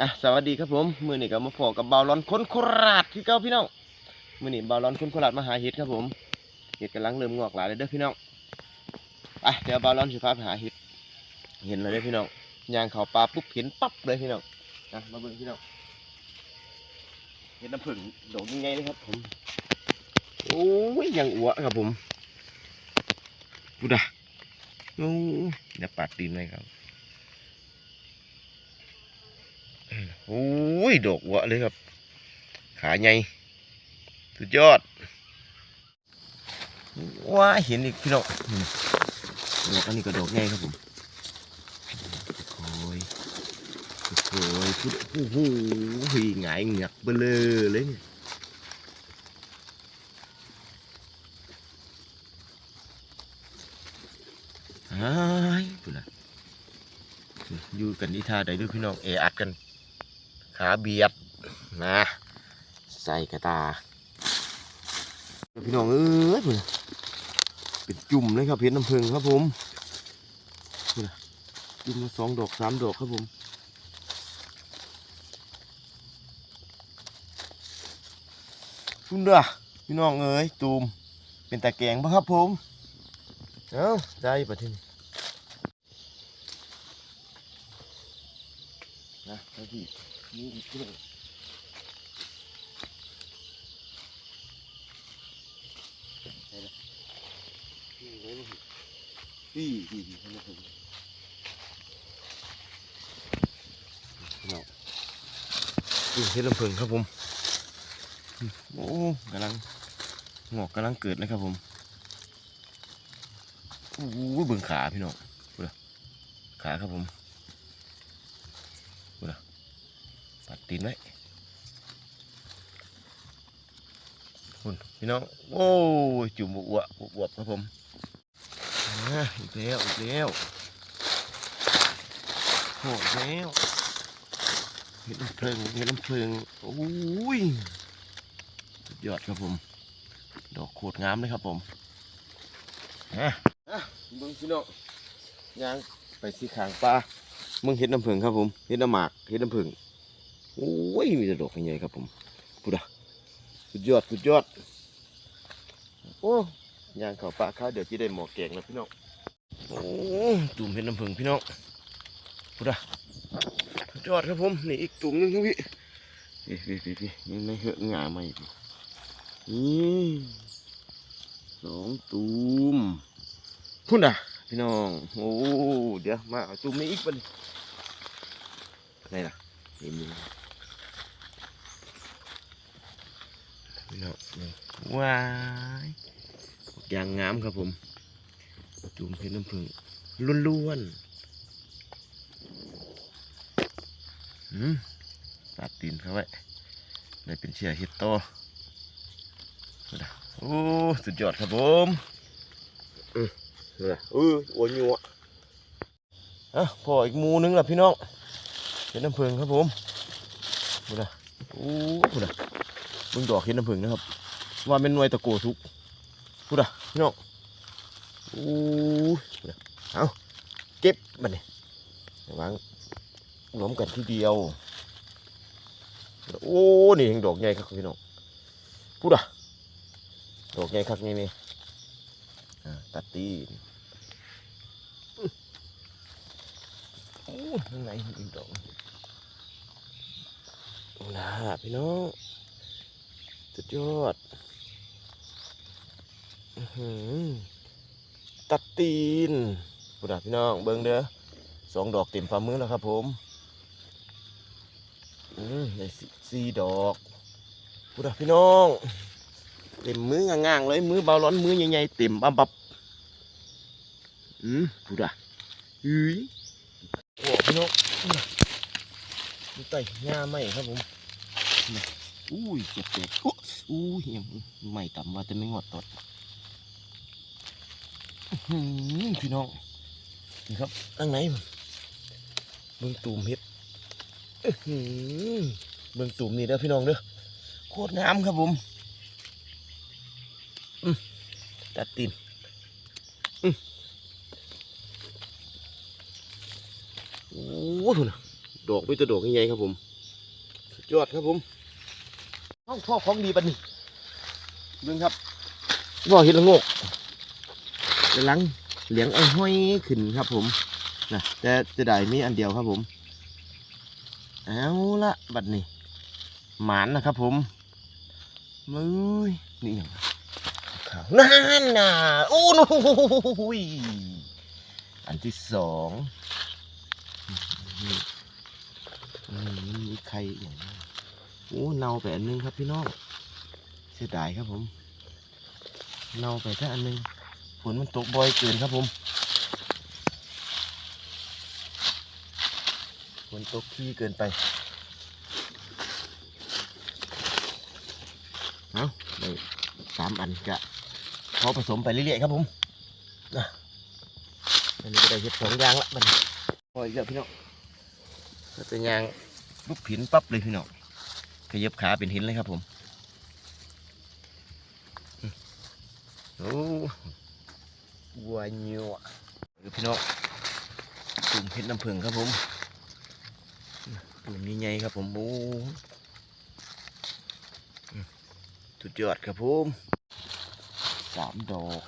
อะสวัสดีครับผมมือนี้ก็มาพอกับบาวร้อนคนโคราชที่เก้าพี่น้องมือนี้บาวร้อนคนโคราชมาหาเห็ดครับผมเห็ดกำลังเริ่มงอกหลายเลยเด้อพี่น้องไปเดี๋ยวบาวร้อนสิพาไปหาเห็ดเห็นเลยเด้อพี่น้องย่างเขาปลาปุ๊บเห็นปั๊บเลยพี่น้องอะมาเบิ่งพี่น้องเห็ดน้ำผึ้งโดอกยังไงนะครับผมโอ้ยยังอ้วครับผมกูด่ะโอ้ยเดี๋ยวปาดตีนเลยครับ โอ้ยดอกวะเลยครับ ขาใหญ่สุดยอดว้าเห็นอีกพี่น้องดอกอันนี้ก็ดอกใหญ่ครับผมโอ้ยโอ้ยพุดโอ้โหหงายเหงือกเบลอเลยเนี่ยอ้ายปุ่นน่ะอยู่กันที่ท่าใดด้วยพี่น้องเออัดกัน ขาเบียดนะใส่กระตา พี่น้องเอ้ยเป็นจุ่มเลยครับเพชรน้ำผึ้งครับผมพุ่นน่ะจุ่มมาสองดอกสามดอกครับผมพุ่นเด้อพี่น้องเอ้ยตูมเป็นตะแกงปะครับผมเอ้าใจปะทีนี้นะพี่ นี่อีกที่หนึ่งนี่นี่นี่ให้มาถึงพี่น้องนี่เพชรลำเพิงครับผม โอ้กำลังงอกกำลังเกิดเลยครับผมโอ้เบิ่งขาพี่น้องดูขาครับผมดูนะปัด ตีนไว้คุณพี่น้อง โอ้ย จุ่มบวบบวบครับผมอ่าอีกแล้วอีกแล้วโหดแล้วเห็ดน้ำเพลิงเห็ดน้ำเพลิงโอ้ยสุดยอดครับผม ดอกโคตรงามเลยครับผมอะอะเบิ่งพี่น้องยางไปสีขางปลามึงเห็ดน้ำผึ้งครับผมเห็ดน้ำหมากเห็ดน้ำผึ้ง โอ้ยมีแต่ดอกใหญ่ครับผมพูดะสุดยอดสุดยอด โอ้ยางเขาปลาข้าเดี๋ยวจะได้หมอแกงแล้วพี่น้องโอ้ตุ่มเห็ดน้ำผึ้งพี่น้องพูดะสุดยอดครับผมนี่อีกตุ่มหนึงครับพี่พี่พี่พี่พี่ยังไม่เหอะหงาไม่พี่นี่สองตุ่มพุ่นอะพี่น้องโอ้เดี๋ยวมาตุ่มนี้อีกบัดนไหนล่ะเห็นอยู่ พี่น้องนี่ว้ายยางงามครับผม จุ่มเพชรน้ำผึ้งล้วนๆอืมตัดตีนเขาไว้ได้เป็นเชียร์เฮ็ดโตดูนะโอ้สุดยอดครับผมอืมดูนะเออโอ้ยยัวอะพออีกหมูนึงละพี่น้องเห็ดน้ำผึ้งครับผมดูนะโอ้ดูนะ เบิ่งดอกเห็ดน้ำผึ้งนะครับ ว่าเป็นหน่วยตะโกทุกดูนะพี่น้องโอ้เอาเก็บมันเนี่ยวางรวมกันทีเดียว โอ้ นี่ยังดอกใหญ่ครับพี่น้องพูดอะดอกใหญ่ครับนี่นี่ตัดตีนโอ้ข้างในอีกดอกโอ้ล่ะพี่น้อง สุดยอดตัดตีนพูดอะพี่น้องเบิ้งเด้อสองดอกเต็มฝ่ามือแล้วครับผมอืมได้สี่สี่ดอกพูดอะพี่น้อง เต็มมือง่างๆเลยมือเบาร้อนมือใหญ่ๆเต็มบับบับอืมพูดอะอุ้ยโอ้พี่น้องดูไต่หญ้าไหมครับผม อุ้ยเจ็บเจ็บอุ้ยยังไม่ต่ำว่าจะไม่งอดตดอื้อหือพี่น้องนี่ครับตั้งไหนเบิ่งตูมเห็ดอื้องตูมนี่เด้อพี่น้องเด้อโคตรงามครับผมอืมตัดตีนอืมโอ้โหพุ่นน่ะดอกไม่ตัวดอกใหญ่ๆครับผม สุดยอดครับผม ห้องพ่อของดีปันนี่เบิ่งครับบ่เห็ดละโงกกำลังเลี้ยงไอ้ห้อยขึ้นครับผมนะแต่จะได้มีอันเดียวครับผมเอาละบัดนี้หมานนะครับผมมือนี่อย่างขาวนั่นน่ะโอ้โหยอันที่สองนี่นี่มันมีไข่อย่างนี้ โอ้เน่าไปอันหนึงครับพี่น้องเสียดายครับผมเน่าไปแค่อันหนึงฝนมันตกบ่อยเกินครับผมฝนตกขี้เกินไปเอาได้สามอันกะพอผสมไปเรื่อยๆครับผมนะอันนี้ก็ได้เห็ดสองอย่างละมันพออีกแล้วพี่น้องก็จะยางลุกหินปั๊บเลยพี่น้องข ยับขาเป็นหินเลยครับผมโอ้วัวเหนียวอพี่น้องตุ่มเพชรน้ำผึ้งครับผมตุ่มใหญ่ๆครับผมโอ้อืมสุดยอดครับผมสามดอก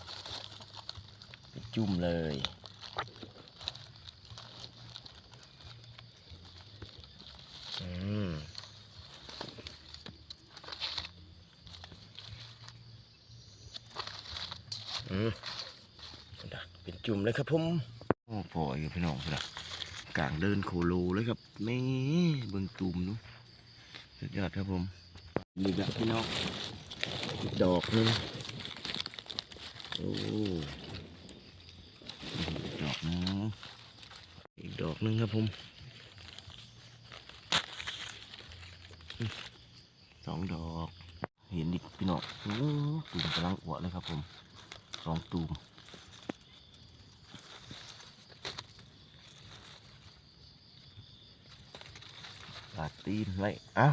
จุ่มเลย อืม อืมนะเป็นจุ่มเลยครับผมโอ้พออยู่พี่น้องพี่น้องกลางเดินโคโลเลยครับนี่เบิ่งตุ่มนู้สุดยอดครับผมนี่แบบพี่น้องอีกดอกหนึงโอ้อีกดอกหนึงอีกดอกหนึงครับผมสองดอก เห็นดิพี่น้องโอ้ตูมกำลังอวดเลยครับผมส องตูมปาดตีนไว้เอ้า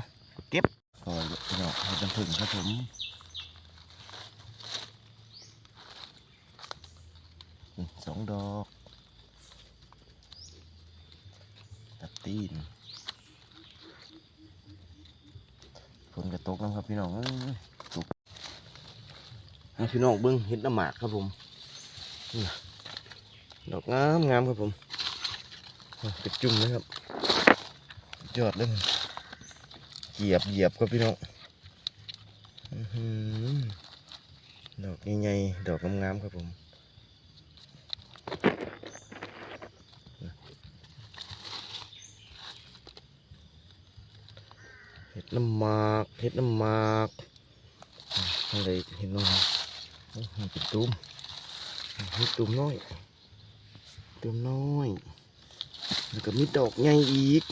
เก็บก็พี่น้องให้กันถึงครับผมอืมสองดอกตัดตีนฝนกระตกนะครับพี่น้องเอ้ยตกให้ พี่น้องเบิ้งเห็ดน้ำหมากครับผมดอกงามงามครับผมอะจุ่มนะครับยอดเลยเหยียบเหยียบครับพี่น้องดอกใหญ่ๆดอกงามๆครับผมเห็ดน้ำหมากเห็ดน้ำหมากอะไรเห็ดน้ำหมากโอ้โห เป็นตุ้มเห็ดตุ้มน้อยตุ้มน้อย แล้วก็มีดอกใหญ่อีก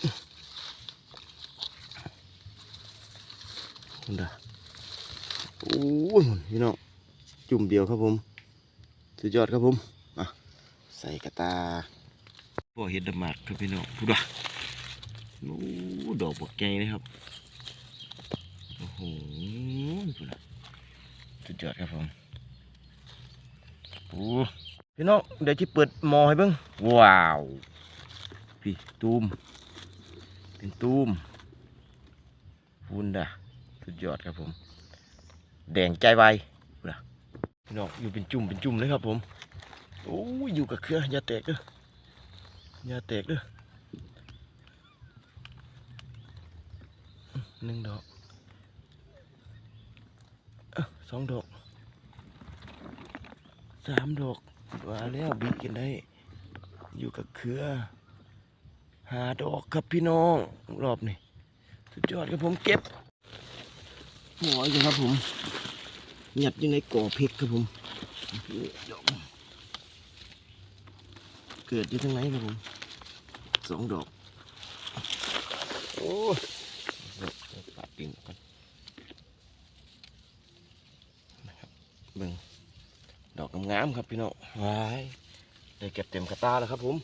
คุณดาโอ้ยพี่น้องจุ่มเดียวครับผม สุดยอดครับผมอะใส่กระตาพวกเห็ดดมากครับพี่น้องพูดว่าโอ้ดอกบกใหญ่เลยครับ โอ้โหพูดว่าสุดยอดครับผม พี่น้องเดี๋ยวจะเปิดหมอให้เบิ่งว้าว พี่ตูมเป็นตูมฟุนด่ะสุดยอดครับผม แดงใจไวพุ่นน่ะพี่น้องอยู่เป็นจุ่มเป็นจุ่มเลยครับผมโอ้ยอยู่กับเครืออย่าแตกเด้ออย่าแตกเด้อหนึ่งดอกเอ้าสองดอก สามดอกว่าแล้วบีกินได้ อยู่กับเครือ หาดอกครับพี่น้อง รอบนี้สุดยอดครับผมเก็บหัวอยู่ครับผมหยัดอยู่ในก่อเพชรครับผมดอกเกิดอยู่ทางไหนครับผมสองดอก โอ้ยเดี๋ยวปาดดินก่อนนะครับเบิ่งดอกงามครับพี่น้องว้ายได้เก็บเต็มกระตาแล้วครับผม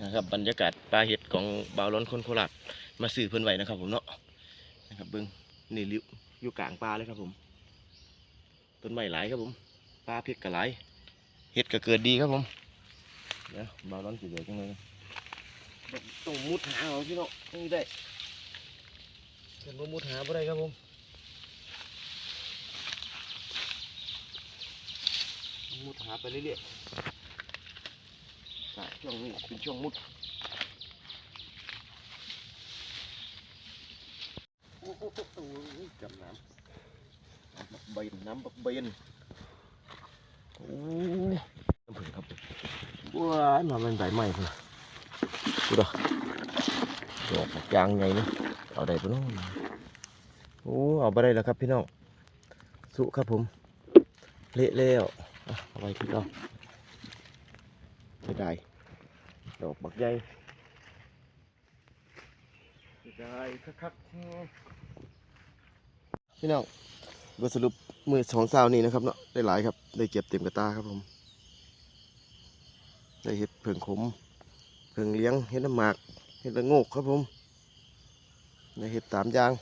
นะครับบรรยากาศปลาเห็ดของบ่าวร้อนคนโคราชมาสื่อเพิ่นไว้นะครับผมเนาะนะครับเบิ้งนี่ริ้วอยู่กลางปลาเลยครับผมต้นไม้หลายครับผมปลาเพชรก็หลายเห็ดก็เกิดดีครับผมเดี๋ยวบาวร้อนสิเหลือจังเลยต้องมุดหาเอาพี่น้องนี่ได้เห็นว่ามุดหาบ่ได้ครับผม มุดหาไปเรื่อยๆช่วงนี้เป็นช่วงมุดจำน้ำน้ำบักเบนน้ำบักเบนโอ้น้ำผึ้งครับว้ายมาเป็นใบใหม่พุ่นน่ะดูดอกดอกบักยางไงนี่เอาได้ปะน้องโอ้เอาไปได้แล้วครับพี่น้องสุครับผม เละแล้ว ไว้ที่เราไม่ได้ดอกบักใหญ่ไม่ได้คักๆพี่น้องบทสรุปมือสองสาวนี้นะครับเนาะได้หลายครับ ได้เก็บเต็มกระตาครับผม ได้เห็ดเผิงขมเผิงเลี้ยงเห็ดน้ำหมากเห็ดละโงกครับผม ได้เห็ดตามอย่าง